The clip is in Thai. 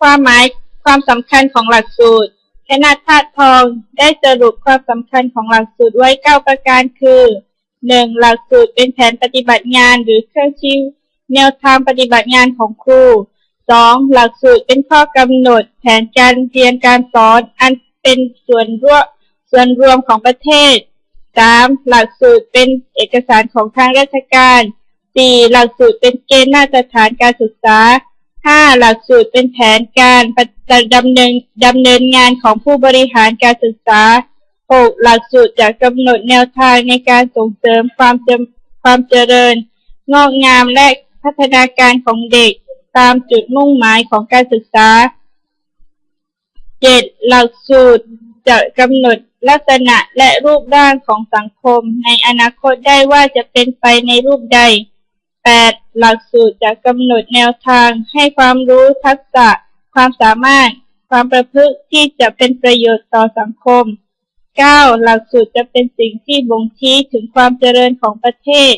ความหมายความสำคัญของหลักสูตรคณะธาตุทองได้สรุปความสำคัญของหลักสูตรไว้เก้าประการคือ 1. หลักสูตรเป็นแผนปฏิบัติงานหรือเครื่องชี้แนวทางปฏิบัติงานของครู 2. หลักสูตรเป็นข้อกำหนด แผนการเรียนการสอน อันเป็นส่วนร่วมส่วนรวมของประเทศ 3. หลักสูตรเป็นเอกสารของทางราชการ 4. หลักสูตรเป็นเกณฑ์มาตรฐานการศึกษา 5. หลักสูตรเป็นแผนการดำเนินดำเนินงานของผู้บริหารการศึกษา 6. หลักสูตรจะกำหนดแนวทางในการส่งเสริมความเจความเจริญ งอกงามและพัฒนาการของเด็กตามจุดมุ่งหมายของการศึกษา 7. หลักสูตรจะกำหนดลักษณะและรูปร่างของสังคม ในอนาคตได้ว่าจะเป็นไปในรูปใด 8. หลักสูตรจะกำหนดแนวทางให้ความรู้ทักษะ ความสามารถ ความประพฤติที่จะเป็นประโยชน์ต่อสังคม 9. หลักสูตรจะเป็นสิ่งที่บ่งชี้ถึงความเจริญของประเทศ